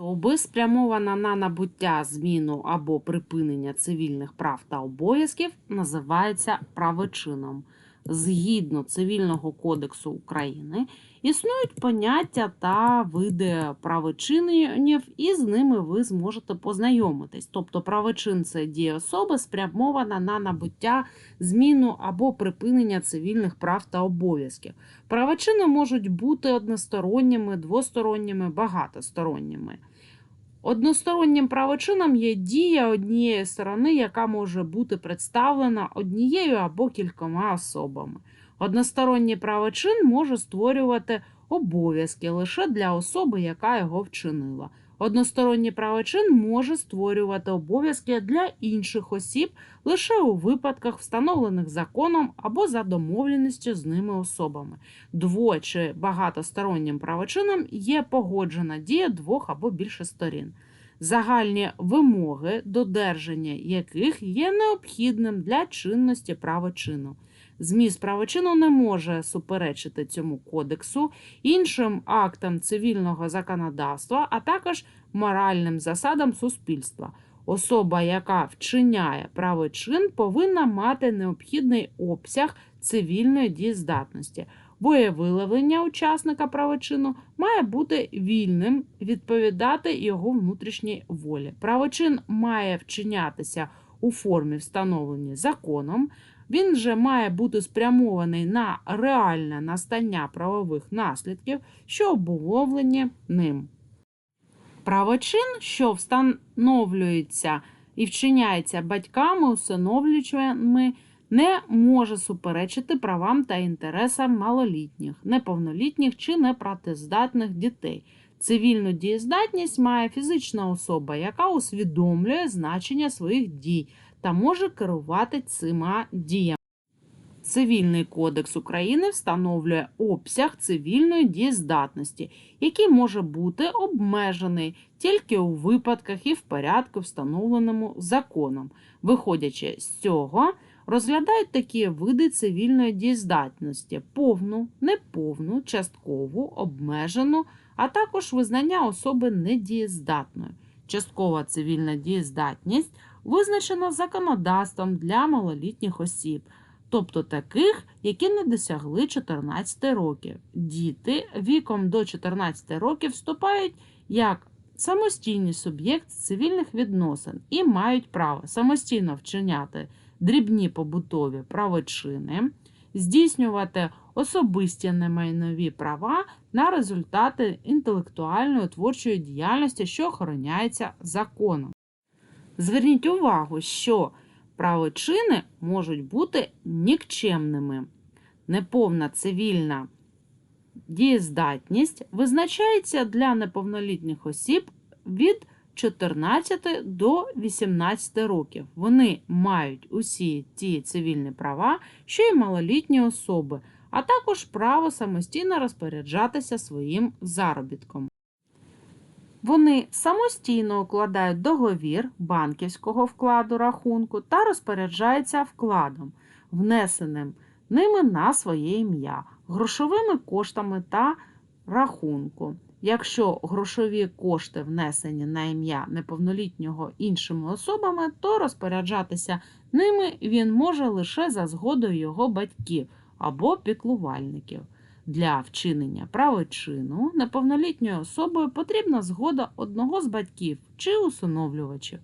особи спрямована на набуття, зміну або припинення цивільних прав та обов'язків, називається правочином. Згідно Цивільного кодексу України існують поняття та види правочинів, і з ними ви зможете познайомитись. Тобто, правочин це дія особи спрямована на набуття, зміну або припинення цивільних прав та обов'язків. Правочини можуть бути односторонніми, двосторонніми, багатосторонніми. Одностороннім правочином є дія однієї сторони, яка може бути представлена однією або кількома особами. Односторонній правочин може створювати обов'язки лише для особи, яка його вчинила. Односторонній правочин може створювати обов'язки для інших осіб лише у випадках, встановлених законом або за домовленістю з ними особами. Дво- чи багатостороннім правочином є погоджена дія двох або більше сторін, загальні вимоги, додержання яких є необхідним для чинності правочину. Зміст правочину не може суперечити цьому кодексу, іншим актам цивільного законодавства, а також моральним засадам суспільства. Особа, яка вчиняє правочин, повинна мати необхідний обсяг цивільної дієздатності. Боєвиявлення учасника правочину має бути вільним, відповідати його внутрішній волі. Правочин має вчинятися у формі, встановленій законом. Він же має бути спрямований на реальне настання правових наслідків, що обумовлені ним. Правочин, що встановлюється і вчиняється батьками, усиновлювачами, не може суперечити правам та інтересам малолітніх, неповнолітніх чи непрацездатних дітей. Цивільну дієздатність має фізична особа, яка усвідомлює значення своїх дій та може керувати цими діями. Цивільний кодекс України встановлює обсяг цивільної дієздатності, який може бути обмежений тільки у випадках і в порядку, встановленому законом. Виходячи з цього, розглядають такі види цивільної дієздатності: повну, неповну, часткову, обмежену, а також визнання особи недієздатною. Часткова цивільна дієздатність визначена законодавством для малолітніх осіб, тобто таких, які не досягли 14 років. Діти віком до 14 років вступають як самостійний суб'єкт цивільних відносин і мають право самостійно вчиняти дрібні побутові правочини, здійснювати особисті немайнові права на результати інтелектуальної творчої діяльності, що охороняється законом. Зверніть увагу, що правочини можуть бути нікчемними. Неповна цивільна дієздатність визначається для неповнолітніх осіб від 14 до 18 років. Вони мають усі ті цивільні права, що й малолітні особи, а також право самостійно розпоряджатися своїм заробітком. Вони самостійно укладають договір банківського вкладу рахунку та розпоряджаються вкладом, внесеним ними на своє ім'я, грошовими коштами та рахунку. Якщо грошові кошти внесені на ім'я неповнолітнього іншими особами, то розпоряджатися ними він може лише за згодою його батьків або піклувальників. Для вчинення правочину неповнолітньою особою потрібна згода одного з батьків чи усиновлювачів.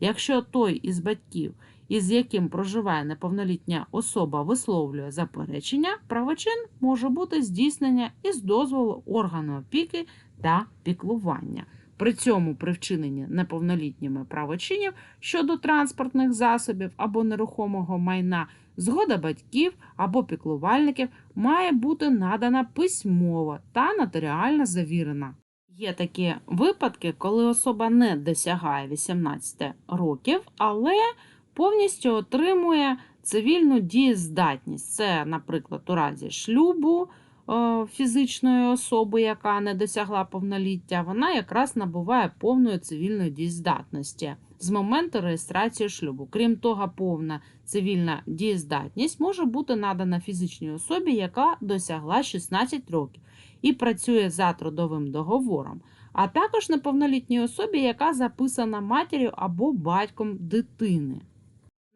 Якщо той із батьків, із яким проживає неповнолітня особа, висловлює заперечення, правочин може бути здійснення із дозволу органу опіки та піклування. При цьому при вчиненні неповнолітніми правочинів щодо транспортних засобів або нерухомого майна згода батьків або піклувальників має бути надана письмово та нотаріально завірена. Є такі випадки, коли особа не досягає 18 років, але повністю отримує цивільну дієздатність. Це, наприклад, у разі шлюбу е, фізичної особи, яка не досягла повноліття, вона якраз набуває повної цивільної дієздатності з моменту реєстрації шлюбу. Крім того, повна цивільна дієздатність може бути надана фізичній особі, яка досягла 16 років і працює за трудовим договором, а також неповнолітній особі, яка записана матір'ю або батьком дитини.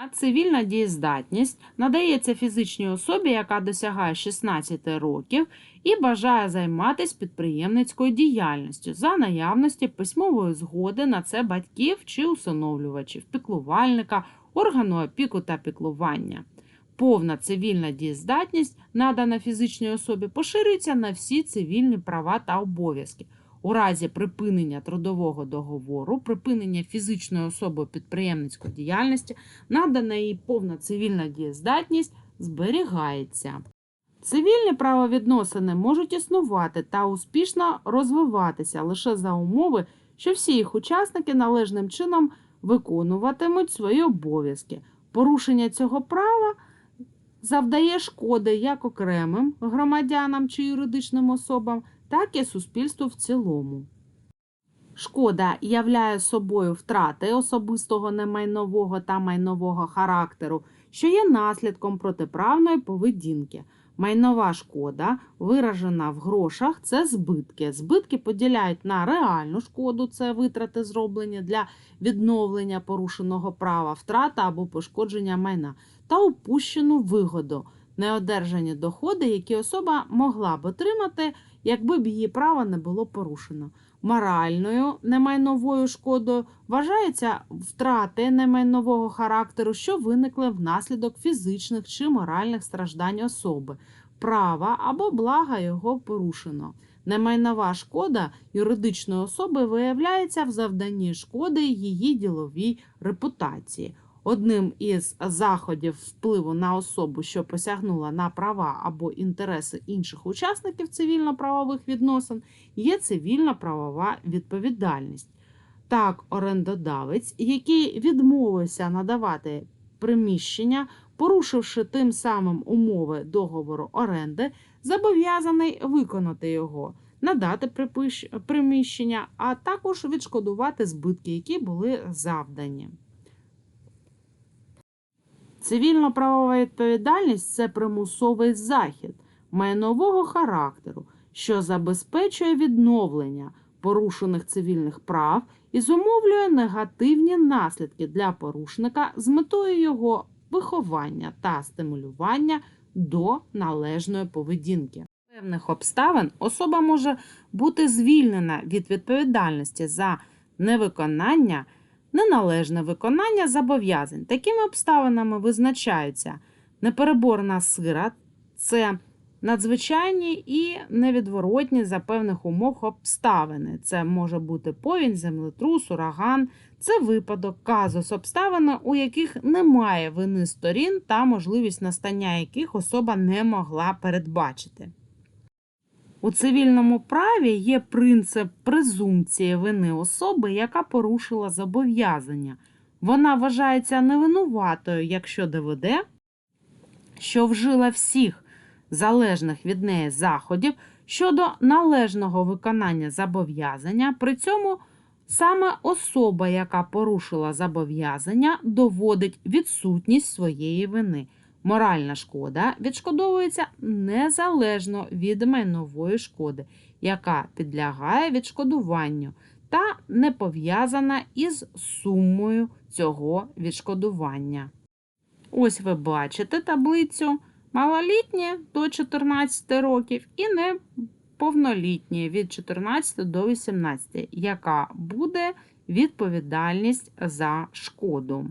На цивільна дієздатність надається фізичній особі, яка досягає 16 років і бажає займатися підприємницькою діяльністю за наявності письмової згоди на це батьків чи усиновлювачів, піклувальника, органу опіку та піклування. Повна цивільна дієздатність, надана фізичній особі, поширюється на всі цивільні права та обов'язки. У разі припинення трудового договору, припинення фізичної особи підприємницької діяльності, надана їй повна цивільна дієздатність зберігається. Цивільні правовідносини можуть існувати та успішно розвиватися лише за умови, що всі їх учасники належним чином виконуватимуть свої обов'язки. Порушення цього права завдає шкоди як окремим громадянам чи юридичним особам, так і суспільству в цілому. Шкода являє собою втрати особистого немайнового та майнового характеру, що є наслідком протиправної поведінки. Майнова шкода, виражена в грошах, це збитки. Збитки поділяють на реальну шкоду, це витрати зроблені для відновлення порушеного права, втрата або пошкодження майна, та упущену вигоду, неодержані доходи, які особа могла б отримати, якби б її право не було порушено. Моральною немайновою шкодою вважаються втрати немайнового характеру, що виникли внаслідок фізичних чи моральних страждань особи, права або блага його порушено. Немайнова шкода юридичної особи виявляється в завданні шкоди її діловій репутації. Одним із заходів впливу на особу, що посягнула на права або інтереси інших учасників цивільно-правових відносин, є цивільно-правова відповідальність. Так, орендодавець, який відмовився надавати приміщення, порушивши тим самим умови договору оренди, зобов'язаний виконати його, надати приміщення, а також відшкодувати збитки, які були завдані. Цивільно-правова відповідальність це примусовий захід майнового характеру, що забезпечує відновлення порушених цивільних прав і зумовлює негативні наслідки для порушника з метою його виховання та стимулювання до належної поведінки. Певних обставин особа може бути звільнена від відповідальності за невиконання неналежне виконання зобов'язань. Такими обставинами визначаються непереборна сира, це надзвичайні і невідворотні за певних умов обставини. Це може бути повінь, землетрус, ураган. Це випадок, казус, обставини, у яких немає вини сторін та можливість настання яких особа не могла передбачити. У цивільному праві є принцип презумпції вини особи, яка порушила зобов'язання. Вона вважається невинуватою, якщо доведе, що вжила всіх залежних від неї заходів щодо належного виконання зобов'язання, при цьому саме особа, яка порушила зобов'язання, доводить відсутність своєї вини. Моральна шкода відшкодовується незалежно від майнової шкоди, яка підлягає відшкодуванню та не пов'язана із сумою цього відшкодування. Ось ви бачите таблицю малолітні до 14 років і неповнолітні від 14 до 18, яка буде відповідальність за шкоду.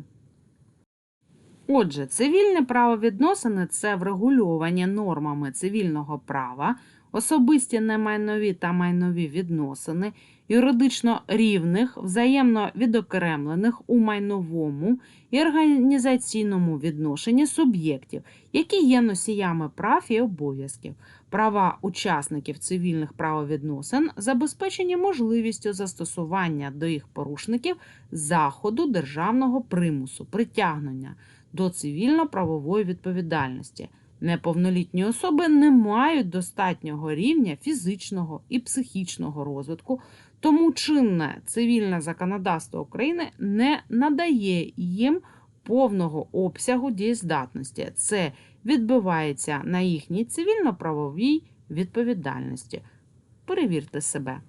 Отже, цивільні правовідносини це врегульовані нормами цивільного права, особисті немайнові та майнові відносини, юридично рівних, взаємно відокремлених у майновому і організаційному відношенні суб'єктів, які є носіями прав і обов'язків. Права учасників цивільних правовідносин забезпечені можливістю застосування до їх порушників заходу державного примусу, притягнення до цивільно-правової відповідальності. Неповнолітні особи не мають достатнього рівня фізичного і психічного розвитку, тому чинне цивільне законодавство України не надає їм повного обсягу дієздатності. Це відбивається на їхній цивільно-правовій відповідальності. Перевірте себе.